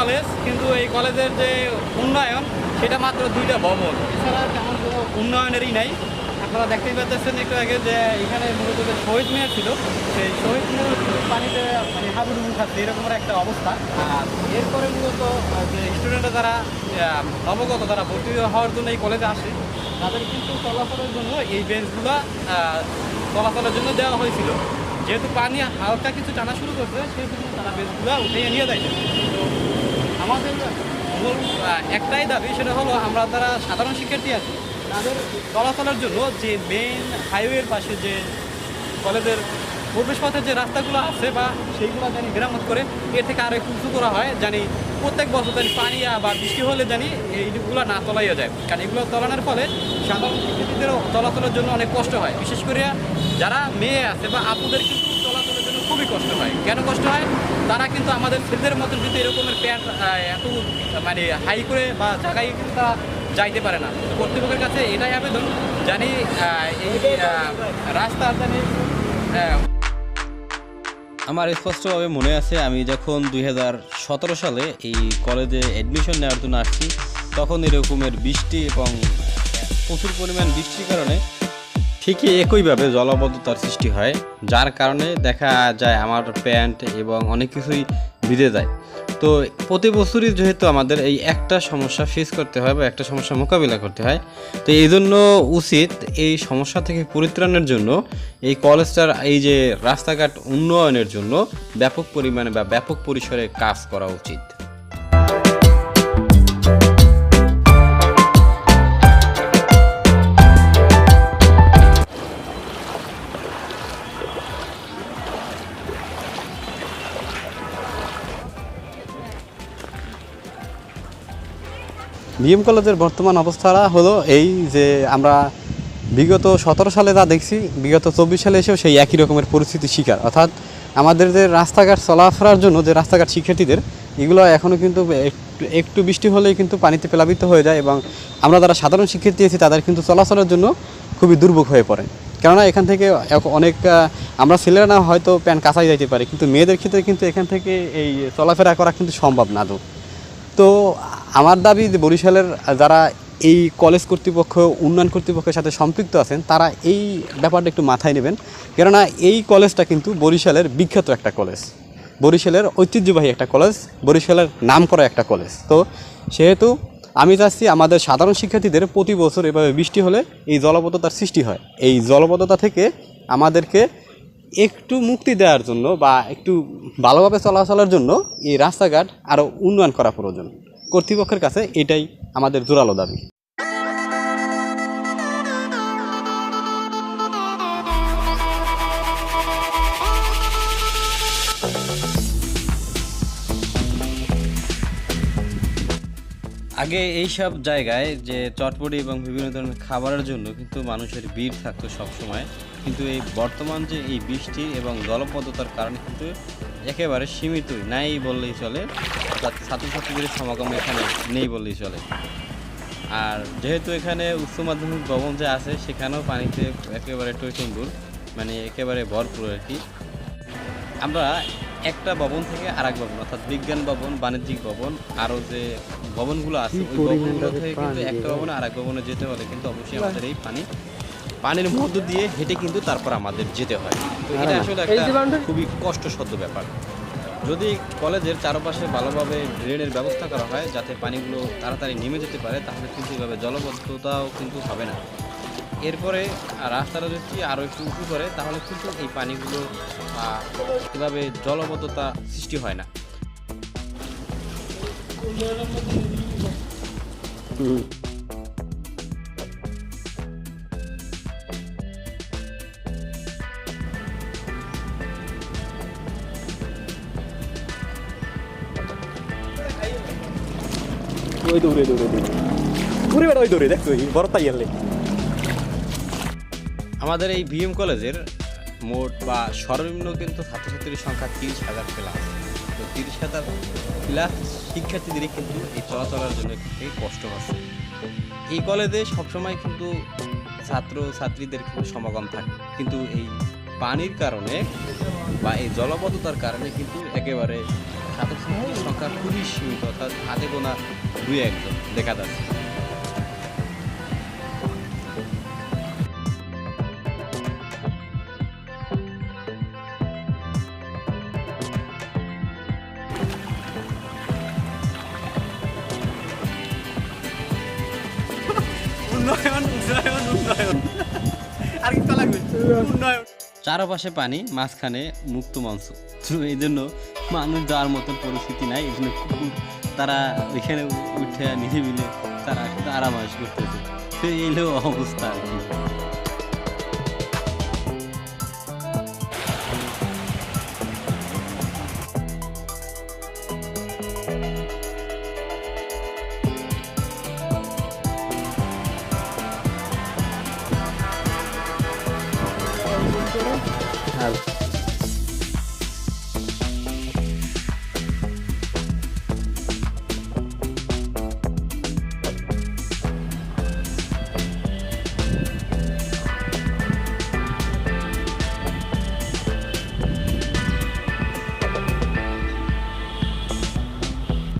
College, কিন্তু এই কলেজের যে উন্নয়ন, সেটা মাত্র দুইটা ভবন। এছাড়া কোনো উন্নয়নেরই নাই। আপনারা দেখতেই পাচ্ছেন একটু আগে যে এখানে মূলত যে শহীদ মিনার ছিল, সেই শহীদ মিনার পানিতে মানে হাবুডুবু খাচ্ছে, এরকমের একটা অবস্থা। আর এরপরে মূলত যে স্টুডেন্টরা যারা নবগত তারা ভর্তি হওয়ার জন্য এই কলেজে আসে, তাদের কিন্তু চলাচলের জন্য এই বেঞ্চগুলো চলাচলের জন্য দেওয়া হয়েছিল। যেহেতু পানি হালকা কিছু টানা শুরু করছে সেই জন্য তারা বেঞ্চগুলো উঠিয়ে নিয়ে দেয় তো আমাদের মূল একটাই দাবি, সেটা হলো আমরা তারা সাধারণ শিক্ষার্থী আছি, তাদের চলাচলের জন্য যে মেইন হাইওয়ের পাশে যে কলেজের প্রবেশ পথের যে রাস্তাগুলো আছে বা সেইগুলো জানি মেরামত করে, এর থেকে আরও একটু উঁচু করা হয়, জানি প্রত্যেক বছর জানি পানি বা বৃষ্টি হলে জানি এইগুলো না তলাইয়া যায়। কারণ এগুলো তলানোর ফলে সাধারণ শিক্ষার্থীদেরও চলাচলের জন্য অনেক কষ্ট হয়। বিশেষ করে যারা মেয়ে আছে বা আপুদের কিন্তু খুবই কষ্ট হয়। কেন কষ্ট হয়? তারা কিন্তু আমাদের ছেলেদের মতন কিন্তু এরকমের প্যান্ট এত মানে হাই করে বা জায়গায় কিন্তু তারা যাইতে পারে না। তো কর্তৃপক্ষের কাছে এটাই আবেদন জানি এই রাস্তা জানি আহ, আমার স্পষ্টভাবে মনে আছে আমি যখন দুই হাজার সতেরো সালে এই কলেজে অ্যাডমিশন নেওয়ার জন্য আসছি তখন এরকমের বৃষ্টি এবং প্রচুর পরিমাণ বৃষ্টির কারণে ঠিকই একইভাবে জলবদ্ধতার সৃষ্টি হয়, যার কারণে দেখা যায় আমার প্যান্ট এবং অনেক কিছুই ভিজে যায়। তো প্রতি বছরই যেহেতু আমাদের এই একটা সমস্যা ফেস করতে হয় বা একটা সমস্যা মোকাবিলা করতে হয়, তো এই জন্য উচিত এই সমস্যা থেকে পরিত্রাণের জন্য এই কলেজটার এই যে রাস্তাঘাট উন্নয়নের জন্য ব্যাপক পরিমাণে বা ব্যাপক পরিসরে কাজ করা উচিত। বিএম কলেজের বর্তমান অবস্থাটা হলো এই যে আমরা বিগত সতেরো সালে যা দেখছি, বিগত চব্বিশ সালে এসেও সেই একই রকমের পরিস্থিতির শিকার। অর্থাৎ আমাদের যে রাস্তাঘাট চলাফেরার জন্য যে রাস্তাঘাট শিক্ষার্থীদের, এগুলো এখনও কিন্তু একটু একটু বৃষ্টি হলেই কিন্তু পানিতে প্লাবিত হয়ে যায় এবং আমরা যারা সাধারণ শিক্ষার্থী আছি, তাদের কিন্তু চলাচলের জন্য খুবই দুর্ভোগ হয়ে পড়ে। কেননা এখান থেকে অনেক আমরা ছেলেরা না হয়তো প্যান্ট কাঁচাই যাইতে পারি, কিন্তু মেয়েদের ক্ষেত্রে কিন্তু এখান থেকে এই চলাফেরা করা কিন্তু সম্ভব না তো আমার দাবি যে বরিশালের যারা এই কলেজ কর্তৃপক্ষ, উন্নয়ন কর্তৃপক্ষের সাথে সম্পৃক্ত আছেন, তারা এই ব্যাপারটা একটু মাথায় নেবেন। কেননা এই কলেজটা কিন্তু বরিশালের বিখ্যাত একটা কলেজ। বরিশালের ঐতিহ্যবাহী একটা কলেজ, বরিশালের নাম করা একটা কলেজ। তো সেহেতু আমি চাচ্ছি আমাদের সাধারণ শিক্ষার্থীদের প্রতি বছর এভাবে বৃষ্টি হলে এই জলবদ্ধতার সৃষ্টি হয়। এই জলবদ্ধতা থেকে আমাদেরকে একটু মুক্তি দেওয়ার জন্য বা একটু ভালোভাবে চলাচলের জন্য এই রাস্তাঘাট আরও উন্নয়ন করা প্রয়োজন। কর্তৃপক্ষের কাছে এটাই আমাদের জোরালো দাবি। আগে এইসব জায়গায় যে চটপটি এবং বিভিন্ন ধরনের খাবারের জন্য কিন্তু মানুষের ভিড় থাকতো সবসময়। কিন্তু এই বর্তমান যে এই বৃষ্টি এবং জলবদ্ধতার কারণে কিন্তু একেবারে সীমিতই নাই বললেই চলে। অর্থাৎ ছাত্রছাত্রীদের সমাগম এখানে নেই বললেই চলে। আর যেহেতু এখানে উচ্চ মাধ্যমিক ভবন যে আছে সেখানেও পানিতে একেবারে টইটুম্বুর মানে একেবারে ভরপুর আর কি। আমরা একটা ভবন থেকে আরেক ভবন অর্থাৎ বিজ্ঞান ভবন বাণিজ্যিক ভবন আরও যে ভবনগুলো আছে ওই ভবনগুলো থেকে কিন্তু একটা ভবনে এক ভবনে যেতে হলে কিন্তু অবশ্যই আমাদের এই পানি পানির মধ্য দিয়ে হেঁটে কিন্তু তারপর আমাদের যেতে হয়। তো এটা আসলে একটা খুবই কষ্টসাধ্য ব্যাপার। যদি কলেজের চারপাশে ভালোভাবে ড্রেনের ব্যবস্থা করা হয় যাতে পানিগুলো তাড়াতাড়ি নেমে যেতে পারে তাহলে কিন্তু এভাবে জলবদ্ধতাও কিন্তু হবে না। এরপরে রাস্তাটা যদি আরও একটু উঁচু করে তাহলে কিন্তু এই পানিগুলো এভাবে জলবদ্ধতা সৃষ্টি হয় না। ওই দৌড়ে দৌড়ে দৌড়ে। বেড়া ওই দৌড়ে বড় আমাদের এই বিএম কলেজের মোট বা সর্বনিম্ন কিন্তু ছাত্রছাত্রীর সংখ্যা তিরিশ হাজার প্লাস তো তিরিশ হাজার প্লাস শিক্ষার্থীদের কিন্তু এই চলাচলের জন্য একটু কষ্ট হচ্ছে। এই কলেজে সবসময় কিন্তু ছাত্র ছাত্রীদের কিন্তু সমাগম থাকে। কিন্তু এই পানির কারণে বা এই জলবদ্ধতার কারণে কিন্তু একেবারে ছাত্রছাত্রীর সংখ্যা খুবই সীমিত, অর্থাৎ হাতে গোনা দুই একজন, দেখা যাচ্ছে। উন্নয়ন উন্নয়ন উন্নয়ন। আর কি লাগবে? উন্নয়ন। চারপাশে পানি, মাঝখানে মুক্ত মঞ্চ। এই জন্য মানুষ যাওয়ার মতন পরিস্থিতি নাই, এই জন্য কুকুর তারা ওইখানে উঠে মিলে তারা আরাম আস করতেছে। এই অবস্থা আর কি। out.